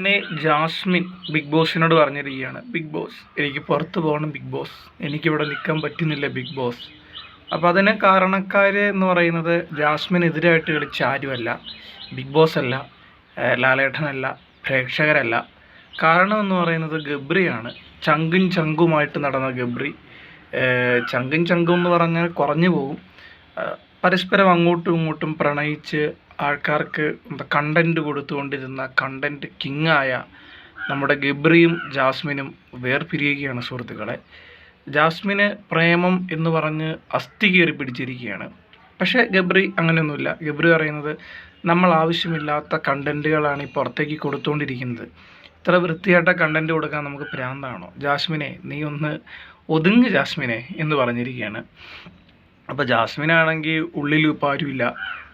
അങ്ങനെ Jasmine big ബോസിനോട് പറഞ്ഞിരിക്കുകയാണ് big boss എനിക്ക് പുറത്ത് പോകണം ബിഗ് ബോസ്. എനിക്കിവിടെ നിൽക്കാൻ പറ്റുന്നില്ല ബിഗ് ബോസ്. അപ്പോൾ അതിന് കാരണക്കാർ എന്ന് പറയുന്നത് ജാസ്മിൻ എതിരായിട്ട് കളിച്ച ആരുമല്ല. ബിഗ് ബോസ് അല്ല ലാലേട്ടനല്ല പ്രേക്ഷകരല്ല. കാരണം എന്ന് പറയുന്നത് ഗബ്രിയാണ്. ചങ്കും ചങ്കുമായിട്ട് നടന്ന ഗബ്രി ചങ്കും ചങ്കും എന്ന് പറഞ്ഞാൽ കുറഞ്ഞു പോകും. പരസ്പരം അങ്ങോട്ടും ഇങ്ങോട്ടും പ്രണയിച്ച് ആൾക്കാർക്ക് കണ്ടന്റ് കൊടുത്തുകൊണ്ടിരുന്ന കണ്ടന്റ് ആയ നമ്മുടെ ഗബ്രിയും ജാസ്മിനും വേർപിരിയുകയാണ് സുഹൃത്തുക്കളെ. ജാസ്മിന് പ്രേമം എന്ന് പറഞ്ഞ് അസ്ഥി കയറി പിടിച്ചിരിക്കുകയാണ്. പക്ഷേ ഗബ്രി അങ്ങനെയൊന്നുമില്ല. ഗബ്രി പറയുന്നത് നമ്മൾ ആവശ്യമില്ലാത്ത കണ്ടന്റുകളാണ് ഈ പുറത്തേക്ക് കൊടുത്തുകൊണ്ടിരിക്കുന്നത്. ഇത്ര വൃത്തിയായിട്ട കണ്ടന്റ് കൊടുക്കാൻ നമുക്ക് പ്രാന്താണോ ജാസ്മിനെ നീ ഒന്ന് ഒതുങ്ങ് ജാസ്മിനെ എന്ന് പറഞ്ഞിരിക്കുകയാണ്. അപ്പോൾ ജാസ്മിനാണെങ്കിൽ ഉള്ളിൽ ആരുമില്ല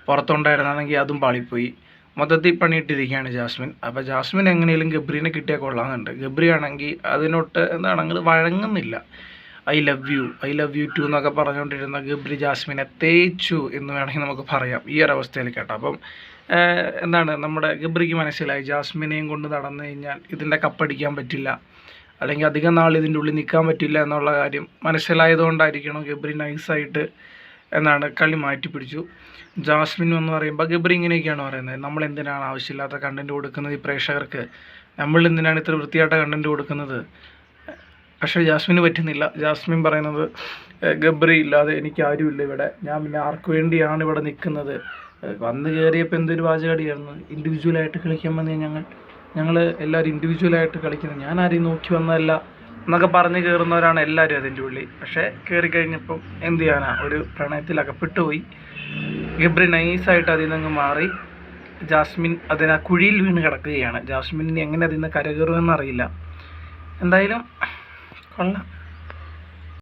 പുറത്തുണ്ടായിരുന്നാണെങ്കിൽ അതും പാളിപ്പോയി. മൊത്തത്തിൽ പണിയിട്ടിരിക്കുകയാണ് ജാസ്മിൻ. അപ്പോൾ ജാസ്മിൻ എങ്ങനെയെങ്കിലും ഗബ്രീനെ കിട്ടിയാൽ കൊള്ളാമെന്നുണ്ട്. ഗബ്രി ആണെങ്കിൽ അതിനൊട്ട് എന്താണെങ്കിൽ വഴങ്ങുന്നില്ല. I love you I love you too എന്നൊക്കെ പറഞ്ഞുകൊണ്ടിരുന്ന ഗബ്രി ജാസ്മിനെ തേച്ചു എന്ന് വേണമെങ്കിൽ നമുക്ക് പറയാം. ഈ ഒരു അവസ്ഥയിൽ കേട്ടോ. അപ്പം എന്താണ് നമ്മുടെ ഗബ്രിക്ക് മനസ്സിലായി ജാസ്മിനെയും കൊണ്ട് നടന്നു കഴിഞ്ഞാൽ ഇതിന്റെ കപ്പടിക്കാൻ പറ്റില്ല. അല്ലെങ്കിൽ അധികം നാൾ ഇതിന്റെ ഉള്ളിൽ നിൽക്കാൻ പറ്റില്ല എന്നുള്ള കാര്യം മനസ്സിലായതുകൊണ്ടായിരിക്കണം ഗബ്രി നൈസായിട്ട് എന്താണ് കളി മാറ്റി പിടിച്ചു. ജാസ്മിൻ എന്ന് പറയുമ്പോൾ ഗബ്രി ഇങ്ങനെയൊക്കെയാണ് പറയുന്നത്. നമ്മൾ എന്തിനാണ് ആവശ്യമില്ലാത്ത കണ്ടന്റ് കൊടുക്കുന്നത് ഈ പ്രേക്ഷകർക്ക്? നമ്മൾ എന്തിനാണ് ഇത്ര വൃത്തിയായിട്ട കണ്ടന്റ് കൊടുക്കുന്നത്? പക്ഷേ ജാസ്മിന് പറ്റുന്നില്ല. ജാസ്മിൻ പറയുന്നത് "ഏഹ് ഗബ്രി ഇല്ലാതെ എനിക്ക് ആരുമില്ല ഇവിടെ. ഞാൻ പിന്നെ ആർക്ക് വേണ്ടിയാണ് ഇവിടെ നിൽക്കുന്നത്? വന്ന് കയറിയപ്പോൾ എന്തൊരു വാചകടിയായിരുന്നു ഇൻഡിവിജ്വലായിട്ട് കളിക്കാൻ വന്നത് ഞങ്ങൾ. ഞങ്ങൾ എല്ലാവരും ഇൻഡിവിജ്വലായിട്ട് കളിക്കുന്നത് ഞാൻ ആരെയും നോക്കി വന്നതല്ല. എന്നൊക്കെ പറഞ്ഞ് കയറുന്നവരാണ് എല്ലാവരും അതിന്റെ ഉള്ളിൽ. പക്ഷേ കയറി കഴിഞ്ഞപ്പം എന്ത് ചെയ്യാനാ? ഒരു പ്രണയത്തിൽ അകപ്പെട്ടു പോയി ഗബ്രി നൈസായിട്ട് അതിൽ നിന്ന് മാറി. ജാസ്മിൻ അതിന് ആ കുഴിയിൽ വീണ് കിടക്കുകയാണ്. ജാസ്മിൻ എങ്ങനെ അതിൽ നിന്ന് കരകയറുമെന്നറിയില്ല എന്തായാലും കൊള്ളാം.